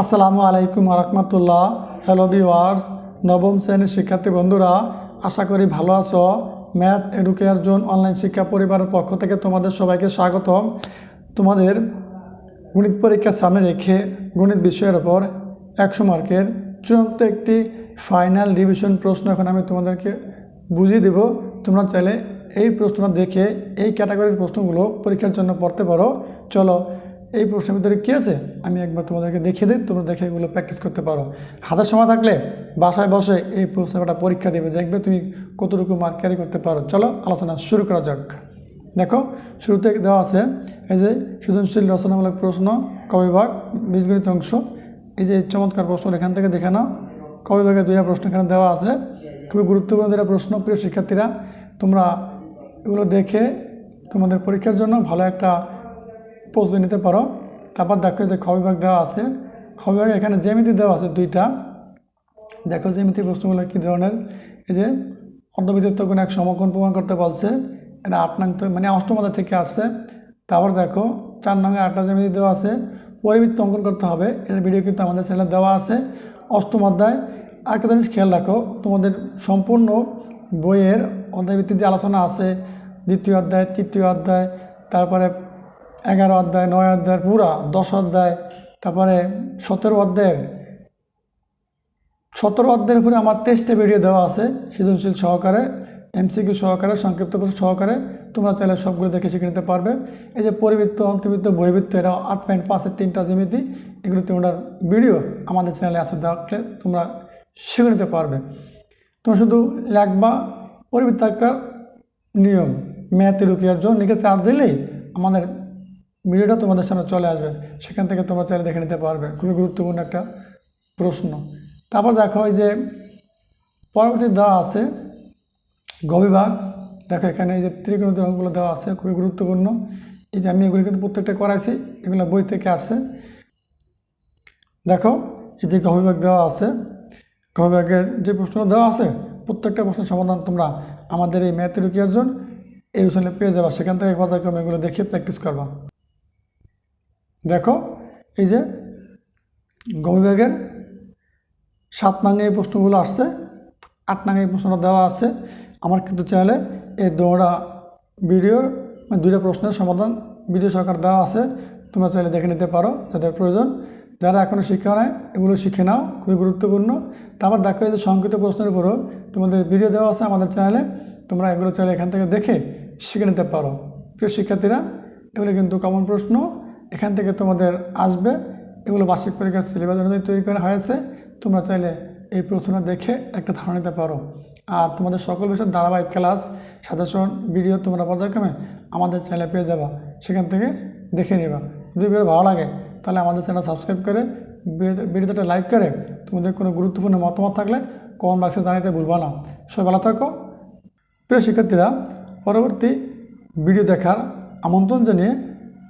আসসালামু আলাইকুম রহমতুল্লাহ hello viewers নবম শ্রেণির শিক্ষার্থী বন্ধুরা, আশা করি ভালো আছো। ম্যাথ এডুকেয়ার জোন অনলাইন শিক্ষা পরিবারের পক্ষ থেকে তোমাদের সবাইকে স্বাগতম। তোমাদের গণিত পরীক্ষা সামনে রেখে গণিত বিষয়ের ওপর একশো মার্কের চূড়ান্ত একটি ফাইনাল রিভিশন প্রশ্ন এখন আমি তোমাদেরকে বুঝিয়ে দেব। তোমরা চাইলে এই প্রশ্নটা দেখে এই ক্যাটাগরির প্রশ্নগুলো পরীক্ষার জন্য পড়তে পারো। চলো এই প্রশ্নের ভিতরে কী আছে? আমি একবার তোমাদেরকে দেখিয়ে দিই, তোমরা দেখে এগুলো প্র্যাকটিস করতে পারো। হাতের সময় থাকলে বাসায় বসে এই প্রশ্নটা পরীক্ষা দেবে, দেখবে তুমি কতটুকু মার্ক ক্যারি করতে পারো। চলো, আলোচনা শুরু করা যাক। দেখো, শুরুতে দেওয়া আছে, এই যে সৃজনশীল রচনামূলক প্রশ্ন কবিভাগ বীজগণিত অংশ। এই যে চমৎকার প্রশ্ন এখান থেকে দেখে নাও। কবিভাগে দুইটা প্রশ্ন এখানে দেওয়া আছে। খুবই গুরুত্বপূর্ণ দুটা প্রশ্ন, প্রিয় শিক্ষার্থীরা, তোমরা এগুলো দেখে তোমাদের পরীক্ষার জন্য ভালো একটা প্রস্তুতি নিতে পারো। তারপর দেখো যে খবিভাগ দেওয়া আছে। খবিভাগে এখানে জ্যামিতি দেওয়া আছে দুইটা। দেখো জ্যামিতি প্রশ্নগুলো কী ধরনের? এই যে অর্ধবিদ্যুৎ কোনো এক সমকোণ প্রমাণ করতে বলছে। এটা আট নং মানে অষ্টম অধ্যায় থেকে আসছে। তারপর দেখো চার নঙ্গে আটটা জ্যামিতি দেওয়া আছে। পরিবৃত্ত অঙ্কন করতে হবে। এর ভিডিও কিন্তু আমাদের চ্যানেলে দেওয়া আছে। অষ্টম অধ্যায়। আরেকটা জিনিস খেয়াল রাখো, তোমাদের সম্পূর্ণ বইয়ের অধ্যায়ভিত্তিক যে আলোচনা আছে, দ্বিতীয় অধ্যায়, তৃতীয় অধ্যায়, তারপরে এগারো অধ্যায়, নয় অধ্যায় পুরা, দশ অধ্যায়, তারপরে সতেরো অধ্যায়ের। সতেরো অধ্যায়ের উপরে আমার টেস্টে ভিডিও দেওয়া আছে, সৃজনশীল সহকারে এমসিকিউ সহকারে, সংক্ষিপ্ত প্রশ্ন সহকারে, তোমরা চাইলে সবগুলো দেখে শিখে নিতে পারবে। এই যে পরিবৃত্ত অন্তর্বৃত্ত বহিবৃত্ত এটা আট পয়েন্ট পাঁচের তিনটা জ্যামিতি, এগুলো তোমরা ভিডিও আমাদের চ্যানেলে আছে দেখলে তোমরা শিখে নিতে পারবে। তোমরা শুধু লেখবা পরিবৃত্তাকার নিয়ম ম্যাথে রুকিয়ার জন্য লিখে চার্জ দিলেই আমাদের ভিডিওটা তোমাদের সামনে চলে আসবে। সেখান থেকে তোমরা চাইলে দেখে নিতে পারবে। খুবই গুরুত্বপূর্ণ একটা প্রশ্ন। তারপর দেখো এই যে পরবর্তী দেওয়া আছে গবিভাগ। দেখো এখানে এই যে ত্রিকোণের অঙ্কগুলো দেওয়া আছে, খুবই গুরুত্বপূর্ণ। এই যে আমি এগুলো কিন্তু প্রত্যেকটা করাইছি, এগুলো বই থেকে আসছে। দেখো এই যে গবিভাগ দেওয়া আছে, গবিভাগের যে প্রশ্ন দেওয়া আছে, প্রত্যেকটা প্রশ্নের সমাধান তোমরা আমাদের এই ম্যাথ রুকিয়ার জন্য এই পেয়ে যাবা। সেখান থেকে পর্যায়ক্রমে এগুলো দেখে প্র্যাকটিস করবা। দেখো, এই যে গবিভাগের সাত নাঙে এই প্রশ্নগুলো আসছে, আট নাঙে এই প্রশ্নটা দেওয়া আছে। আমার কিন্তু চ্যানেলে এই দৌড়া ভিডিওর মানে দুইটা প্রশ্নের সমাধান ভিডিও সরকার দেওয়া আছে, তোমরা চাইলে দেখে নিতে পারো, যাদের প্রয়োজন। যারা এখনও শিক্ষা নেয়, এগুলো শিখে নাও, খুবই গুরুত্বপূর্ণ। তারপর দেখো যে সংক্ষিপ্ত প্রশ্নের উপরও তোমাদের ভিডিও দেওয়া আছে আমাদের চ্যানেলে, তোমরা এগুলো চাইলে এখান থেকে দেখে শিখে নিতে পারো। প্রিয় শিক্ষার্থীরা, এগুলো কিন্তু কমন প্রশ্ন। এখান থেকে তোমাদের আসবে। এগুলো বার্ষিক পরীক্ষার সিলেবাস অনুযায়ী তৈরি করা হয়েছে। তোমরা চাইলে এই প্রশ্নটা দেখে একটা ধারণা নিতে পারো। আর তোমাদের সকল বিষয়ের ধারাবাহিক ক্লাস, সাজেশন, ভিডিও তোমরা পর্যায়ক্রমে আমাদের চ্যানেলে পেয়ে যাবা। সেখান থেকে দেখে নেবা। যদি ভিডিও ভালো লাগে, তাহলে আমাদের চ্যানেল সাবস্ক্রাইব করে ভিডিওটা লাইক করে তোমাদের কোনো গুরুত্বপূর্ণ মতামত থাকলে কমেন্ট বাক্সে জানাতে ভুলবা না। সবাই ভালো থাকো। প্রিয় শিক্ষার্থীরা, পরবর্তী ভিডিও দেখার আমন্ত্রণ জানিয়ে